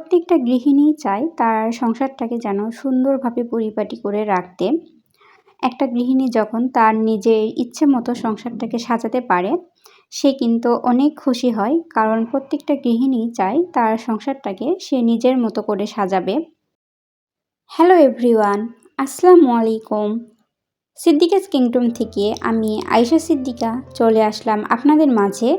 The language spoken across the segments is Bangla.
প্রত্যেকটা গৃহিণী চায় তার সংসারটাকে যেন সুন্দরভাবে পরিপাটি করে রাখতে। একটা গৃহিণী যখন তার নিজের ইচ্ছে মতো সংসারটাকে সাজাতে পারে, সে কিন্তু অনেক খুশি হয়, কারণ প্রত্যেকটা গৃহিণী চায় তার সংসারটাকে সে নিজের মতো করে সাজাবে। হ্যালো এভরিওয়ান, আসসালামু আলাইকুম। সিদ্দিকাস কিংডম থেকে আমি আয়শা সিদ্দিকা চলে আসলাম আপনাদের মাঝে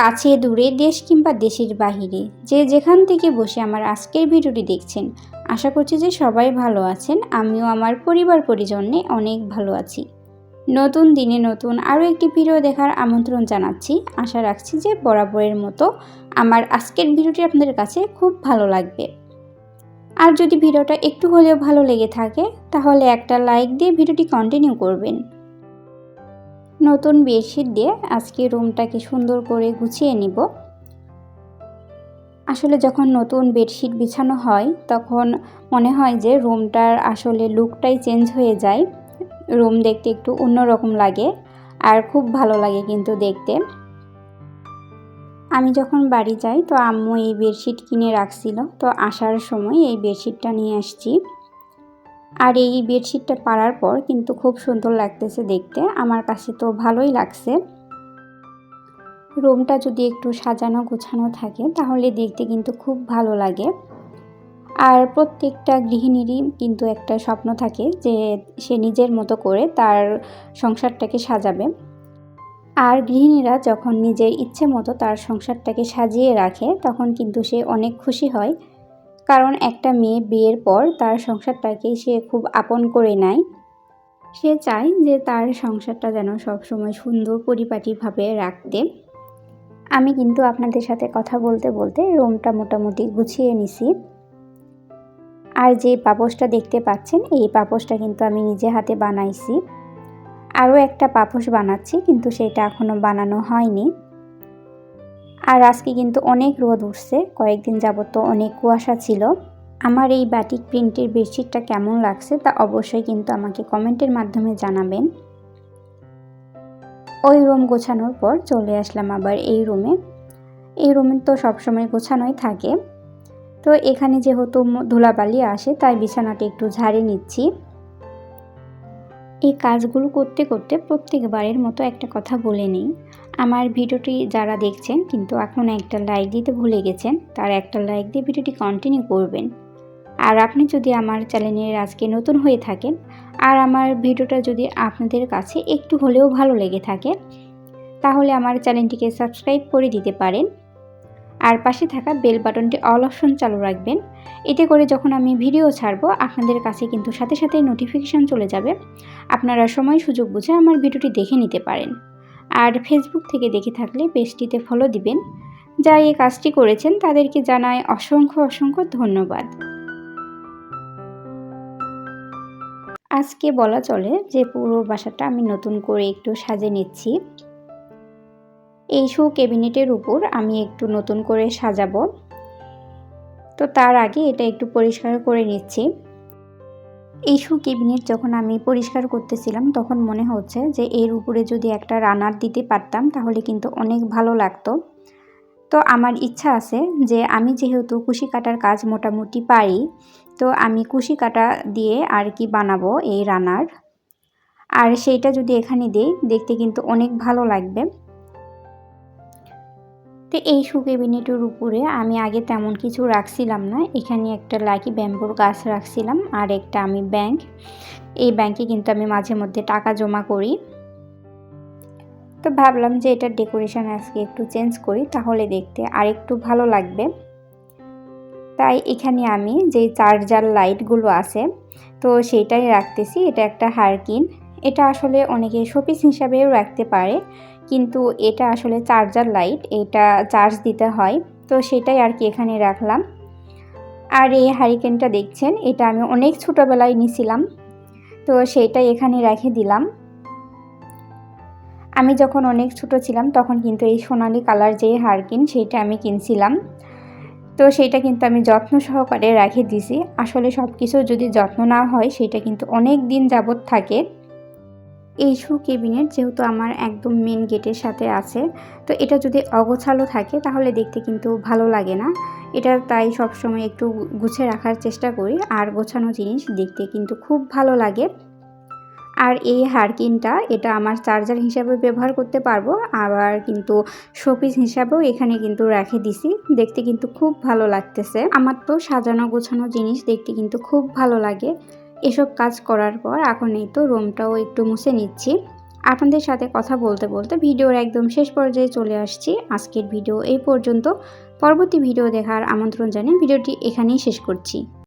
কাছে, দূরে, দেশ কিংবা দেশের বাহিরে। যে যেখান থেকে বসে আমার আজকের ভিডিওটি দেখছেন, আশা করছি যে সবাই ভালো আছেন। আমিও আমার পরিবার পরিজনে অনেক ভালো আছি। নতুন দিনে নতুন আরও একটি ভিডিও দেখার আমন্ত্রণ জানাচ্ছি। আশা রাখছি যে বরাবরের মতো আমার আজকের ভিডিওটি আপনাদের কাছে খুব ভালো লাগবে। আর যদি ভিডিওটা একটু হলেও ভালো লেগে থাকে, তাহলে একটা লাইক দিয়ে ভিডিওটি কন্টিনিউ করবেন। নতুন বেডশিট দিয়ে আজকে রুমটাকে সুন্দর করে গুছিয়ে নিব। আসলে যখন নতুন বেডশিট বিছানো হয়, তখন মনে হয় যে রুমটার আসলে লুকটাই চেঞ্জ হয়ে যায়। রুম দেখতে একটু অন্যরকম লাগে আর খুব ভালো লাগে কিন্তু দেখতে। আমি যখন বাড়ি যাই, তো আম্মু এই বেডশিট কিনে রাখছিল। তো আসার সময় এই বেডশিটটা নিয়ে আসছি। আর এই বেডশিটটা পাড়ার পর কিন্তু খুব সুন্দর লাগতেছে দেখতে। আমার কাছে তো ভালোই লাগছে। রুমটা যদি একটু সাজানো গোছানো থাকে, তাহলে দেখতে কিন্তু খুব ভালো লাগে। আর প্রত্যেকটা গৃহিণীরই কিন্তু একটা স্বপ্ন থাকে যে সে নিজের মতো করে তার সংসারটাকে সাজাবে। আর গৃহিণীরা যখন নিজের ইচ্ছে মতো তার সংসারটাকে সাজিয়ে রাখে, তখন কিন্তু সে অনেক খুশি হয়। কারণ একটা মেয়ে বিয়ের পর তার সংসারটাকে সে খুব আপন করে নেয়। সে চায় যে তার সংসারটা যেন সবসময় সুন্দর পরিপাটিভাবে রাখতে। আমি কিন্তু আপনাদের সাথে কথা বলতে বলতে রুমটা মোটামুটি গুছিয়ে নিছি। আর যে পাপোশটা দেখতে পাচ্ছেন, এই পাপোশটা কিন্তু আমি নিজে হাতে বানাইছি। আরও একটা পাপোশ বানাচ্ছি, কিন্তু সেটা এখনও বানানো হয়নি। আর আজকে কিন্তু অনেক রোদ উঠছে। কয়েকদিন যাবত তো অনেক কুয়াশা ছিল। আমার এই বাটিক প্রিন্টের বেডশিটটা কেমন লাগছে তা অবশ্যই কিন্তু আমাকে কমেন্টের মাধ্যমে জানাবেন। ওই রুম গোছানোর পর চলে আসলাম আবার এই রুমে এই রুমে তো সবসময় গোছানোই থাকে। তো এখানে যেহেতু ধুলাবালি আসে, তাই বিছানাটি একটু ঝাড়ে নিচ্ছি। এই কাজগুলো করতে করতে প্রত্যেকবারের মতো একটা কথা বলে নিই। আমার ভিডিওটি যারা দেখছেন কিন্তু এখন একটা লাইক দিতে ভুলে গেছেন, তার একটা লাইক দিয়ে ভিডিওটি কন্টিনিউ করবেন। আর আপনি যদি আমার চ্যানেলের আজকে নতুন হয়ে থাকেন, আর আমার ভিডিওটা যদি আপনাদের কাছে একটু হলেও ভালো লেগে থাকে, তাহলে আমার চ্যানেলটিকে সাবস্ক্রাইব করে দিতে পারেন। আর পাশে থাকা বেল বাটনটি অল অপশন চালু রাখবেন। এতে করে যখন আমি ভিডিও ছাড়বো, আপনাদের কাছে কিন্তু সাথে সাথে নোটিফিকেশান চলে যাবে। আপনারা সময় সুযোগ বুঝে আমার ভিডিওটি দেখে নিতে পারেন। আর ফেসবুক থেকে দেখে থাকলে পেজটিতে ফলো দিবেন। যারা এই কাজটি করেছেন, তাদেরকে জানায় অসংখ্য অসংখ্য ধন্যবাদ। আজকে বলা চলে যে পুরো বাসাটা আমি নতুন করে একটু সাজে নিচ্ছি। এই শো ক্যাবিনেটের উপর আমি একটু নতুন করে সাজাবো। তো তার আগে এটা একটু পরিষ্কার করে নিচ্ছি। এই শু ক্যাবিনেট যখন আমি পরিষ্কার করতেছিলাম, তখন মনে হচ্ছে যে এর উপরে যদি একটা রানার দিতে পারতাম, তাহলে কিন্তু অনেক ভালো লাগতো। তো আমার ইচ্ছা আছে যে আমি যেহেতু কুশি কাটার কাজ মোটামুটি পারি, তো আমি কুশি কাটা দিয়ে আর কি বানাবো এই রানার। আর সেইটা যদি এখানে দিই, দেখতে কিন্তু অনেক ভালো লাগবে। তো এই শু ক্যাবিনেটের উপরে আমি আগে তেমন কিছু রাখছিলাম না। এখানে একটা লাকি ব্যাম্বুর গাছ রাখছিলাম, আর একটা আমি ব্যাংক। এই ব্যাংকে কিন্তু আমি মাঝে মধ্যে টাকা জমা করি। তো ভাবলাম যে এটার ডেকোরেশন আজকে একটু চেঞ্জ করি, তাহলে দেখতে আর একটু ভালো লাগবে। তাই এখানে আমি যে চার্জার লাইটগুলো আছে, তো সেইটাই রাখতেছি। এটা একটা হারকিন। এটা আসলে অনেকে শোপিস হিসাবেও রাখতে পারে। কিন্তু এটা আসলে চার্জার লাইট, এটা চার্জ দিতে হয়। তো সেটাই আর কি এখানে রাখলাম। আর এই হারিকেনটা দেখছেন, এটা আমি অনেক ছোটোবেলায় নিছিলাম। তো সেইটাই এখানে রেখে দিলাম। আমি যখন অনেক ছোট ছিলাম, তখন কিন্তু এই সোনালি কালার যে হারকিন সেইটা আমি কিনছিলাম। তো সেইটা কিন্তু আমি যত্ন সহকারে রেখে দিছি। আসলে সব কিছু যদি যত্ন না হয়, সেটা কিন্তু অনেক দিন যাবৎ থাকে। এই শু কেবিনেট যেহেতু আমার একদম মেন গেটের সাথে আছে, তো এটা যদি অগোছালো থাকে তাহলে দেখতে কিন্তু ভালো লাগে না। এটা তাই সবসময় একটু গুছে রাখার চেষ্টা করি, আর গোছানো জিনিস দেখতে কিন্তু খুব ভালো লাগে। আর এই হারকিনটা, এটা আমার চার্জার হিসাবে ব্যবহার করতে পারব, আবার কিন্তু শোপিস হিসাবেও এখানে কিন্তু রেখে দিছি, দেখতে কিন্তু খুব ভালো লাগতেছে। আমার তো সাজানো গোছানো জিনিস দেখতে কিন্তু খুব ভালো লাগে। এসব কাজ করার পর এখন এই তো রুমটাও একটু মুছে নিচ্ছি। আপনাদের সাথে কথা বলতে বলতে ভিডিওর একদম শেষ পর্যায়ে চলে আসছি। আজকের ভিডিও এই পর্যন্ত। পরবর্তী ভিডিও দেখার আমন্ত্রণ জানিয়ে ভিডিওটি এখানেই শেষ করছি।